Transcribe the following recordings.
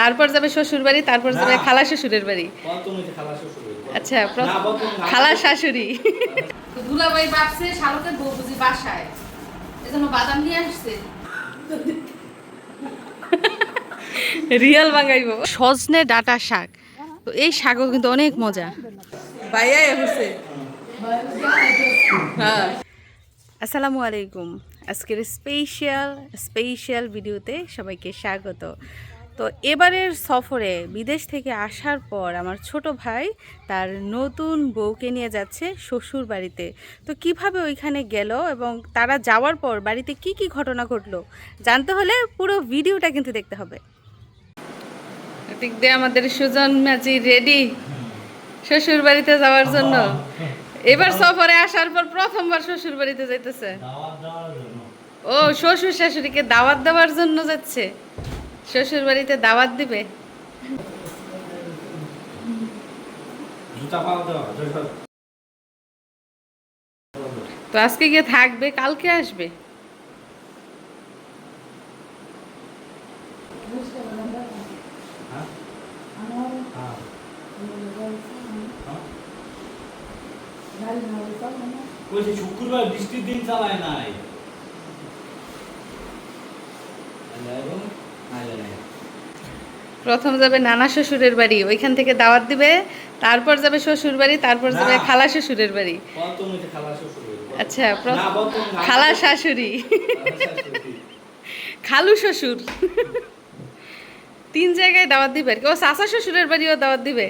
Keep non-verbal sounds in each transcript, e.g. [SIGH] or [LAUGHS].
তারপর যাবে শ্বশুর বাড়ি তারপর যাবে খালা শ্বশুরের বাড়ি। আচ্ছা। খালা শাশুড়ি। দুলাভাই ভাবছে শালকের বউ বুঝি বাসায়। এজন্য বাদাম নিয়ে আসছে। রিয়াল বাঙাইব। সজনে ডাটা শাক। তো এই শাকও কিন্তু অনেক মজা। ভাইয়া হচ্ছে হ্যাঁ। আসসালামু আলাইকুম। আজকের স্পেশাল স্পেশাল ভিডিওতে সবাইকে স্বাগত। তো এবারের সফরে বিদেশ থেকে আসার পর আমার ছোট ভাই তার নতুন বউকে নিয়ে যাচ্ছে শ্বশুর বাড়িতে। তো কীভাবে ওইখানে গেল এবং তারা যাওয়ার পর বাড়িতে কি কি ঘটনা ঘটলো জানতে হলে পুরো ভিডিওটা কিন্তু দেখতে হবে। এদিক দিয়ে আমাদের সুজন ম্যাজি রেডি শ্বশুর বাড়িতে যাওয়ার জন্য। এবার সফরে আসার পর প্রথমবার শ্বশুর বাড়িতে যাইতেছে। ও শ্বশুর শাশুড়িকে দাওয়াত দেওয়ার জন্য যাচ্ছে। শ্বশুর বাড়িতে দাওয়াত দিবে। তো আজকে গিয়ে থাকবে কালকে আসবে হ্যাঁ? হ্যাঁ। শুক্রবার বৃষ্টির দিন চালায় নাই। প্রথম যাবে নানা শ্বশুরের বাড়ি ওইখান থেকে দাওয়াত দিবে তারপর যাবে শ্বশুর বাড়ি তারপর যাবে খালা শ্বশুরের বাড়ি। আচ্ছা প্রথম খালা শাশুড়ি। খালু শ্বশুর। তিন জায়গায় দাওয়াত দিবে আর কি। ও চাচা শ্বশুরের বাড়িও দাওয়াত দিবে।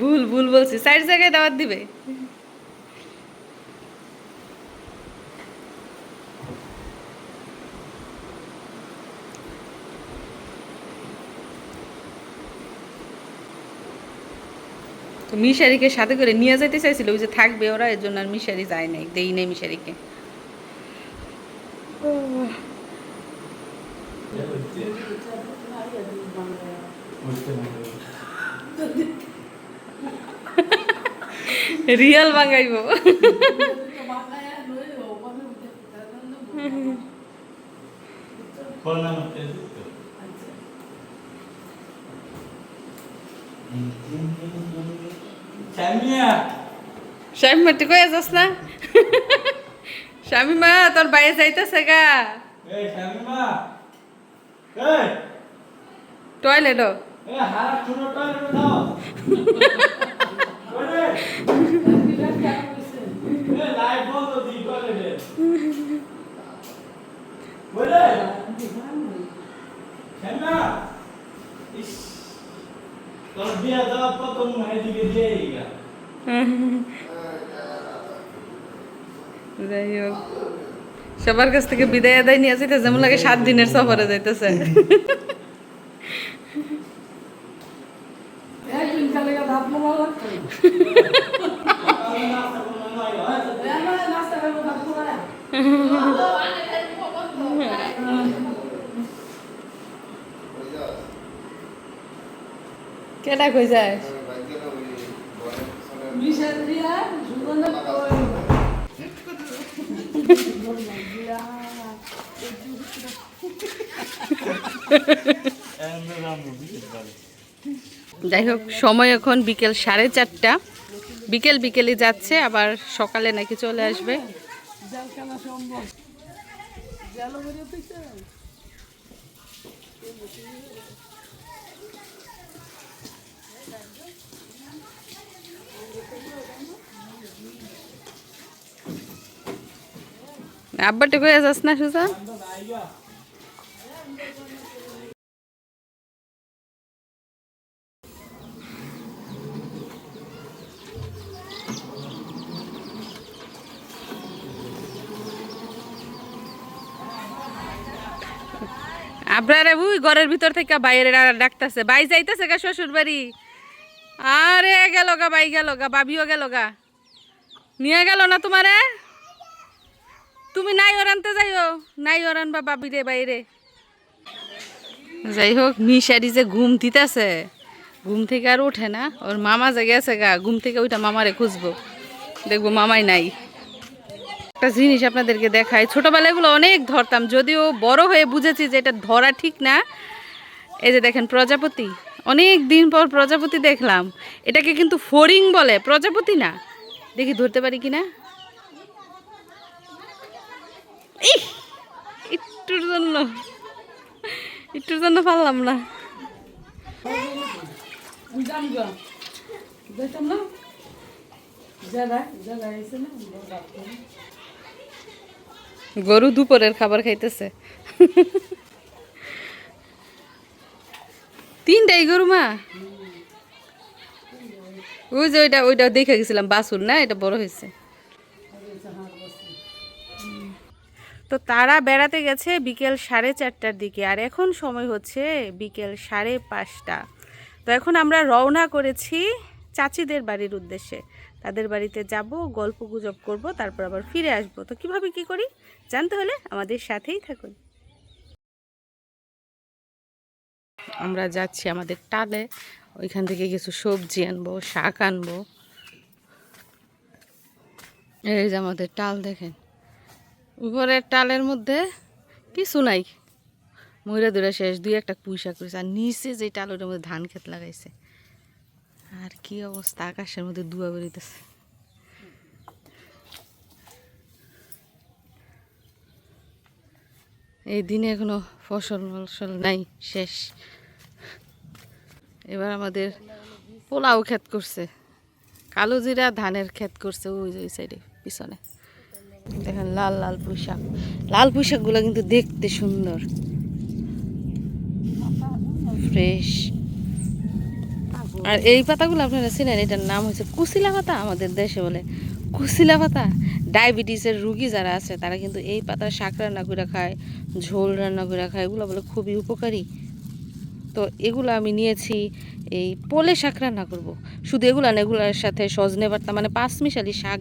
ভুল ভুল বলছি। চার জায়গায় দাওয়াত দিবে। মিশারিকে সাথে করে নিয়ে যেতে চাইছিল, ওই যে থাকবে ওরা, এর জন্য আর মিশারি যায় নাই, দেই নাই মিশারিকে। রিয়াল বাঙাইব। করোনা স্বামী মাটি কয়ে যাস না? স্বামী মা তোর বাইরে যাইতেছে গা। শামিমা টয়লেট দাও। ওরে এই লাইট বন্ধ দি টয়লেটে ওরে শামিমা ইস তোর বিয়ে দেওয়া প্রথম এদিকে দিয়ে গা [LAUGHS] যাই হোক। সবার কাছ থেকে বিদায় আদায় নিয়ে যেতে যেমন লাগে সাত দিনের সফরে যাইতেছে। কেটা কই যায়? যাই হোক, সময় এখন বিকেল সাড়ে চারটা। বিকেল বিকেলে যাচ্ছে, আবার সকালে নাকি চলে আসবে। সম্ভব আব্বাটা কয়ে যাস না সুজা? আপনারা বুই ঘরের ভিতর থেকে বাইরে ডাকতাছে। বাই যাইতেছে গা শ্বশুর বাড়ি আরে গেল গা, বাই গেল গা, বাবিও গেল গা। নিয়ে গেল না তোমারে? তুমি নাই ওরানতে যাইও। নাই ওরান বা বাবি রে বাইরে। যাই হোক মিশারি যে ঘুম দিতেছে, ঘুম থেকে আর ওঠে না। ওর মামা যে গেছে গা, ঘুম থেকে ওইটা মামারে খুঁজবো। দেখব মামাই নাই। একটা জিনিস আপনাদেরকে দেখাই ছোটবেলায় এগুলো অনেক ধরতাম, যদিও বড় হয়ে বুঝেছি যে এটা ধরা ঠিক না। এই যে দেখেন প্রজাপতি, অনেক দিন পর প্রজাপতি দেখলাম। এটাকে কিন্তু ফড়িং বলে, প্রজাপতি না। দেখি ধরতে পারি কি না একটুর জন্য একটুর জন্য পারলাম না। গরু দুপুরের খাবার খাইতেছে। তিনটাই গরু মা? ওই যে ওইটা ওইটা দেখে গেছিলাম বাসুর না, এটা বড় হয়েছে। তো তারা বেড়াতে গেছে বিকেল সাড়ে চারটার দিকে, আর এখন সময় হচ্ছে বিকেল সাড়ে পাঁচটা। তো এখন আমরা রওনা করেছি চাচিদের বাড়ির উদ্দেশ্যে। তাদের বাড়িতে যাব, গল্প গুজব করব, তারপর আবার ফিরে আসব। তো কীভাবে কি করি জানতে হলে আমাদের সাথেই থাকুন। আমরা যাচ্ছি আমাদের টালে ওইখান থেকে কিছু সবজি আনব, শাক আনব। এই যে আমাদের টাল দেখেন। উপরের টালের মধ্যে কিছু নাই। ময়রা দূরে শেষ, দুই একটা পুঁইশা করেছে আর নিচে যে টাল ওটার মধ্যে ধান ক্ষেত লাগাইছে। আর কি অবস্থা? আকাশের মধ্যে দুয়া বেরিতেছে এই দিনে এখনও ফসল ফসল নাই, শেষ। এবার আমাদের পোলাও ক্ষেত করছে। কালো জিরা ধানের ক্ষেত করছে, ওই ওই সাইডে পিছনে। দেখেন লাল লাল পোশাক। লাল পোশাকগুলো কিন্তু দেখতে সুন্দর। ফ্রেশ আর এই পাতাগুলো আপনারা চিনেন, এটার নাম হচ্ছে কুশিলা পাতা, আমাদের দেশে বলে কুশিলা পাতা। ডায়াবেটিসের রুগী যারা আছে, তারা কিন্তু এই পাতার শাক রান্না করে খায়, ঝোল রান্না করে খায়, এগুলো বলে খুবই উপকারী। তো এগুলো আমি নিয়েছি, এই পোলে শাক রান্না করব। শুধু এগুলো না, এগুলোর সাথে সজনে বার্তা মানে পাঁচ মিশালি শাক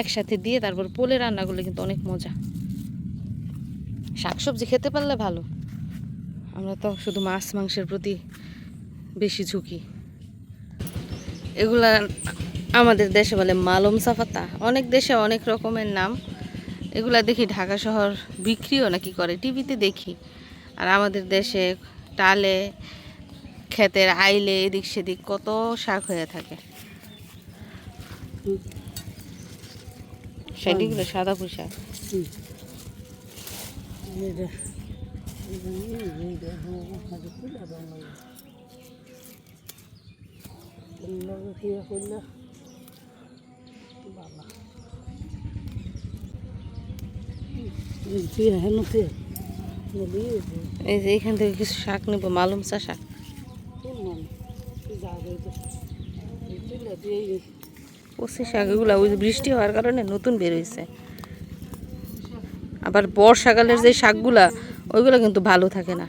একসাথে দিয়ে তারপর পোলে রান্না করলে কিন্তু অনেক মজা। শাকসবজি খেতে পারলে ভালো। আমরা তো শুধু মাছ মাংসের প্রতি বেশি ঝুঁকি। এগুলা আমাদের দেশে বলে মালম সাফাতা। অনেক দেশে অনেক রকমের নাম। এগুলা দেখি ঢাকা শহর বিক্রিও নাকি করে, টিভিতে দেখি। আর আমাদের দেশে টালে ক্ষেতের আইলে এদিক সেদিক কত শাক হয়ে থাকে। সেদিকগুলো সাদা পোশাক এই যে এখান থেকে কিছু শাক নেব, মালুম চা শাক। কচি শাক, এগুলো ওই বৃষ্টি হওয়ার কারণে নতুন বের হয়েছে আবার বর্ষাকালের যে শাকগুলা, ওইগুলো কিন্তু ভালো থাকে না।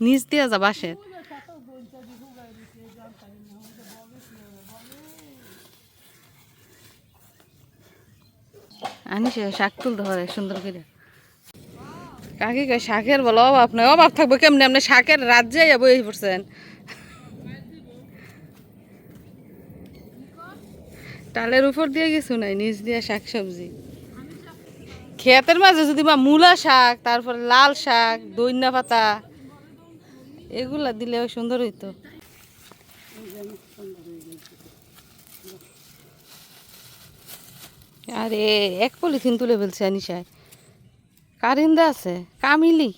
নিচ দিয়া যা বাসের আনিস শাক তুলতে হবে, সুন্দর করে। কাকি কয়, শাকের বলো অভাব নয় অভাব থাকবে কেমনি? আপনি শাকের রাজ্যে বই পড়ছেন। টালের উপর দিয়ে কিছু নাই, নিচ দিয়ে শাক সবজি। ক্ষেতের মাঝে যদি বা মূলা শাক, তারপর লাল শাক দৈন্যা পাতা, এগুলা দিলেও সুন্দর হইতো। আরে এক পলিথিন তুলে ফেলছে আনিশায় কারিন্দা আছে কামিলি।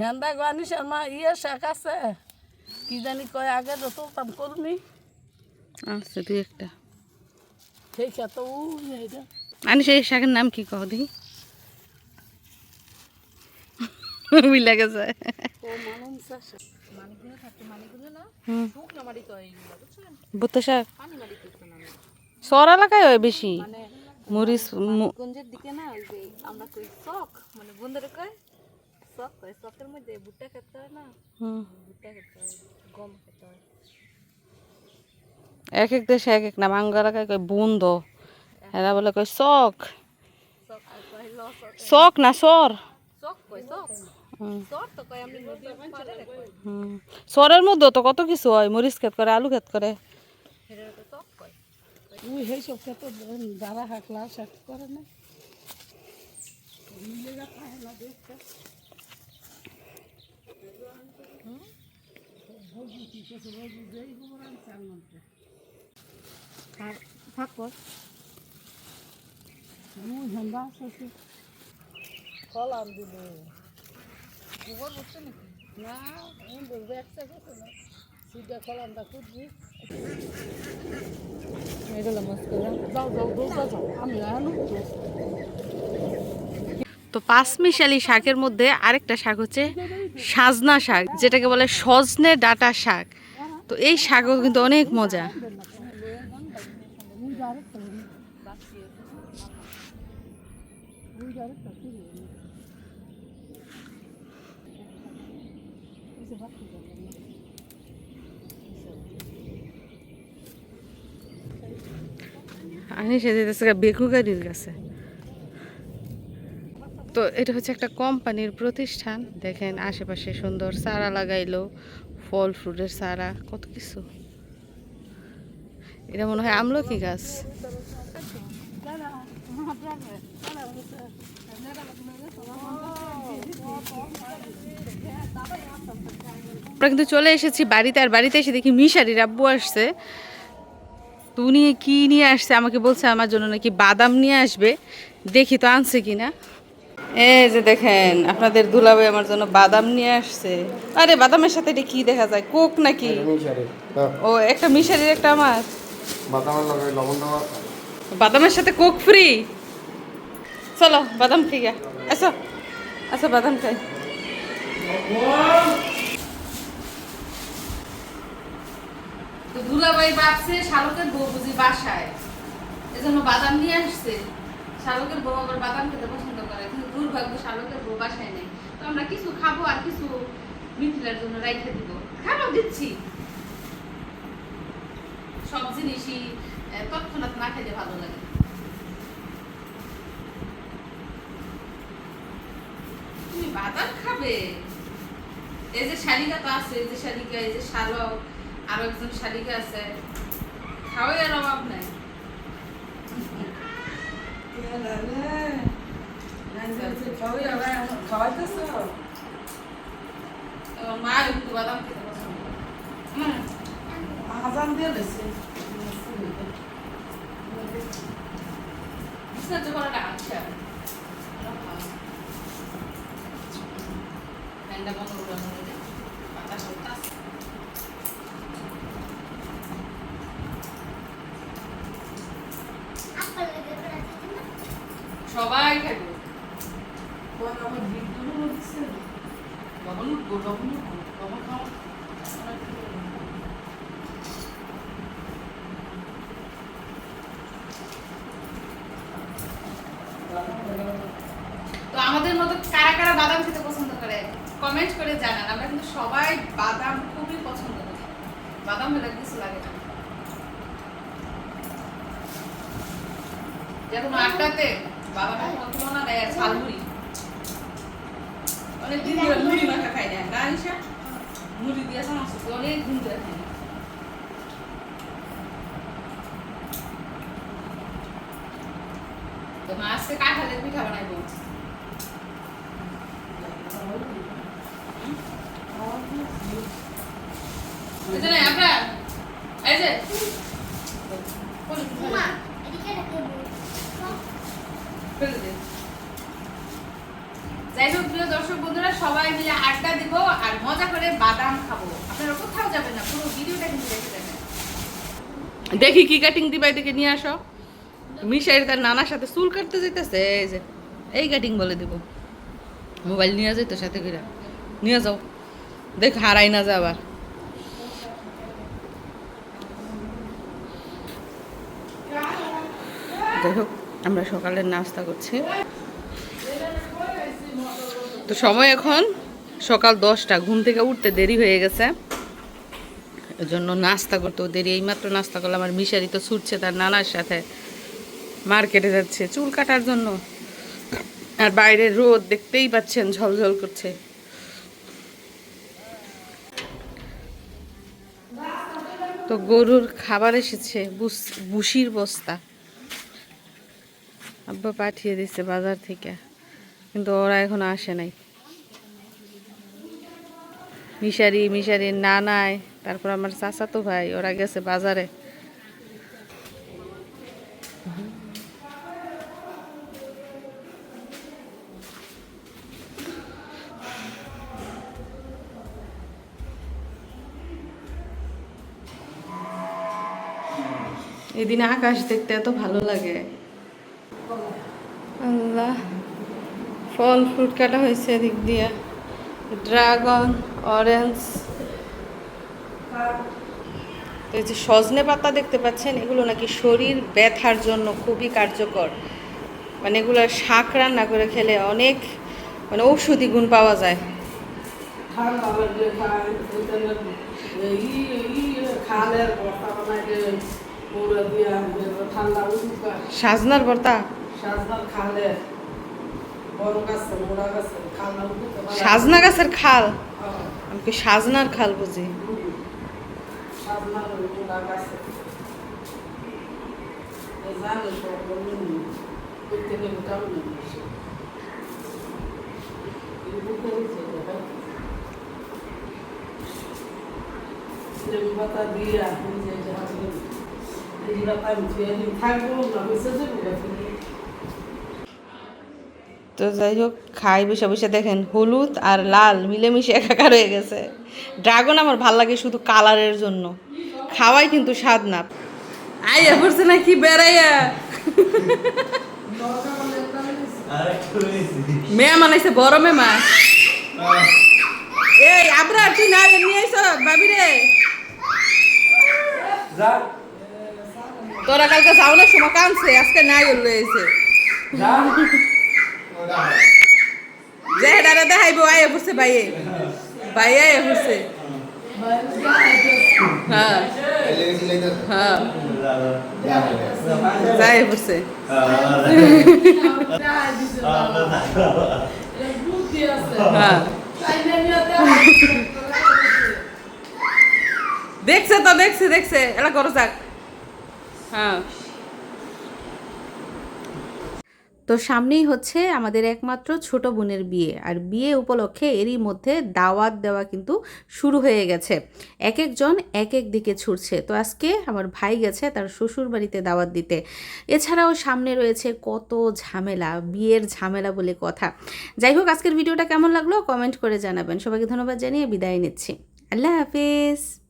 হেন্দা গানি শর্মা ইয়ে শাক আছে। কি জানি কয় আগে যত কাম করুনি। আচ্ছা দুই একটা। সেই খেত আনিস এই শাকের নাম কি কহ দেখি? বুঝলা গেছে। সর এলাকায় হয় বেশি? মরিচ মু- গঞ্জের দিকে না ওই যে আমরা কই চক মানে বন্ধুরা কয়? চক কয় চকের মধ্যে ভুট্টা খেতে হয় না। ভুট্টা খেতে হয় গম খেতে হয়। এক এক দেশে এক এক নাম। আঙ্গ এলাকায় কয় বন্ধ এরা বলে কয় চক। চক না সর? কয় চক? সর তো কয় আমি নদীর পাড়ে কয় হুম সরের মধ্যে তো কত কিছু হয় মরিচ ক্ষেত করে আলু ক্ষেত করে। হেরে তো চক কয় সেই সব ক্ষেত্রে যারা হাকলা শেষ করে না। আর ফাঁক কর ওই ঝান্ডা আছে কলাম দিল গোবর বসছে নাকি না আমি বলব আনু তো পাঁচমিশালি শাকের মধ্যে আরেকটা শাক হচ্ছে সাজনা শাক, যেটাকে বলে সজনে ডাটা শাক। তো এই শাকও কিন্তু অনেক মজা। আমি সে যেতেছে বেকু কাছে তো এটা হচ্ছে একটা কোম্পানির প্রতিষ্ঠান। দেখেন আশেপাশে সুন্দর চারা লাগাইলো, ফল ফ্রুটের চারা, কত কিছু। এটা মনে হয় আমলকি গাছ। আমরা কিন্তু চলে এসেছি বাড়িতে, আর বাড়িতে এসে দেখি মিশারির আব্বু আসছে। উনি কি নিয়ে আসছে? আমাকে বলছে আমার জন্য নাকি বাদাম নিয়ে আসবে। দেখি তো আনছে কিনা। এই যে দেখেন আপনাদের দুলাভাই আমার জন্য বাদাম নিয়ে আসছে। আরে বাদামের সাথে এটা কি দেখা যায়? কোক নাকি? হ্যাঁ। ও একটা মিশারির একটা আমার। বাদামের লগে লবণ দেওয়া। বাদামের সাথে কোক ফ্রি? চলো বাদাম খেয়ে গা। আসো। আচ্ছা বাদাম খাই। তো দুলাভাই ভাবছে শালকের বউ বুঝি বাসায়। এজন্য বাদাম নিয়ে আসছে। শালকের বউ আবার বাদাম খেতে পছন্দ করে, কিন্তু দুর্ভাগ্য শালকের বউ বাসায় নেই। তো আমরা কিছু খাব আর কিছু মিথিলার জন্য রাইখে দিব। কেন দিচ্ছি। সব জিনিসই তৎক্ষণাৎ না খেলে ভালো লাগে। তুমি বাদাম খাবে? এই যে শালিকা তো আছে, এই যে শালিকা, এই যে শালক আরও একজন শালিকা আছে। খাওয়াই আর অভাব নাই। মা একটু বাদাম খেতে পছন্দ করে। হুম। আজান দিয়ে দিছে বিস্তারিত করাটা আচ্ছা ফ্যানটা বন্ধ করে মনে হয় বাতাস হইতাছে। সবাই খাইব আমার বিদ্যুৎ দিচ্ছে তো আমাদের মতো কারা কারা বাদাম খেতে পছন্দ করে কমেন্ট করে জানান। আমরা কিন্তু সবাই বাদাম খুবই পছন্দ করি। বাদাম হলে কিছু লাগে না। যেমন আড্ডাতে কোনো তুলনা নেই ঝালমুড়ি। মুড়ি মাখা খাই না আনিশা মুড়ি দিয়ে সমস্ত অনেক দিন ধরে খাই। তো মা আজকে কাঁঠালের পিঠা বানাইবো। এই যে ফেলে প্রিয় দর্শক বন্ধুরা, সবাই মিলে আড্ডা দিব আর মজা করে বাদাম খাব। আপনারা কোথাও যাবেন না, পুরো ভিডিওটা কিন্তু দেখে দেখি কি কাটিং দিবা এদিকে নিয়ে আসো। মিশাইয়ের তার নানার সাথে চুল কাটতে যেতেছে এই যে, এই কাটিং বলে দিব। মোবাইল নিয়ে যাই তো সাথে করে। নিয়ে যাও। দেখ, হারাই না যা আবার। যাই হোক আমরা সকালের নাস্তা করছি। তো সময় এখন সকাল দশটা, ঘুম থেকে উঠতে দেরি হয়ে গেছে। জন্য নাস্তা করতেও দেরি। এইমাত্র নাস্তা করলে আমার মিশারি তো ছুটছে তার নানার সাথে। মার্কেটে যাচ্ছে, চুল কাটার জন্য। আর বাইরে রোদ দেখতেই পাচ্ছেন, ঝলঝল করছে। তো গরুর খাবার এসেছে বুসির বস্তা। আব্বা পাঠিয়ে দিচ্ছে বাজার থেকে। কিন্তু ওরা এখনও আসে নাই। মিশারি, মিশারির নানায় তারপর আমার চাচাতো ভাই, ওরা গেছে বাজারে। এদিন আকাশ দেখতে এত ভালো লাগে। আল্লাহ। ফল ফ্রুট কাটা হয়েছে এদিক দিয়ে। ড্রাগন অরেঞ্জ এই যে সজনে পাতা দেখতে পাচ্ছেন, এগুলো নাকি শরীর ব্যথার জন্য খুবই কার্যকর। মানে এগুলো শাক রান্না করে খেলে অনেক মানে ঔষধি গুণ পাওয়া যায়। সাজনার ভর্তা বড় গাছে মোড়া গাছে খালনা উঠুকা সাজনা গাছের খাল? আমি কি সাজনার খাল বুঝি? দিয়া আমি থাকব না যাব তো যাই হোক, খাই বসে বসে দেখেন হলুদ আর লাল মিলেমিশে একাকার হয়ে গেছে। ড্রাগন আমার ভালো লাগে শুধু কালারের জন্য। খাওয়াই কিন্তু স্বাদ না। আইয়া পড়ছে বেড়াইয়া? আর একটু নিয়েছি মেয়া মানাইছে, বড় মেমা এই আবরা, তুই না নিয়ে আইস ভাবি রে। তোরা কালকে যাও না সময় কানছে আজকে নাই উল্লে এসে যা যে হেডারে দেখাইব আইয়া পড়ছে বাইয়ে। বাইয়ে আইয়া পড়ছে হ্যাঁ হ্যাঁ যাই পড়ছে হ্যাঁ দেখছে তো, দেখছে দেখছে। এটা করো যাক। হ্যাঁ তো সামনেই হচ্ছে আমাদের একমাত্র ছোট বোনের বিয়ে। আর বিয়ে উপলক্ষে এরই মধ্যে দাওয়াত দেওয়া কিন্তু শুরু হয়ে গেছে। এক একজন এক এক দিকে ছুটছে। তো আজকে আমার ভাই গেছে তার শ্বশুর বাড়িতে দাওয়াত দিতে। এছাড়াও সামনে রয়েছে কত ঝামেলা, বিয়ের ঝামেলা বলে কথা। যাই হোক, আজকের ভিডিওটা কেমন লাগল? কমেন্ট করে জানাবেন। সবাইকে ধন্যবাদ জানিয়ে বিদায় নিচ্ছি। আল্লাহ হাফিজ।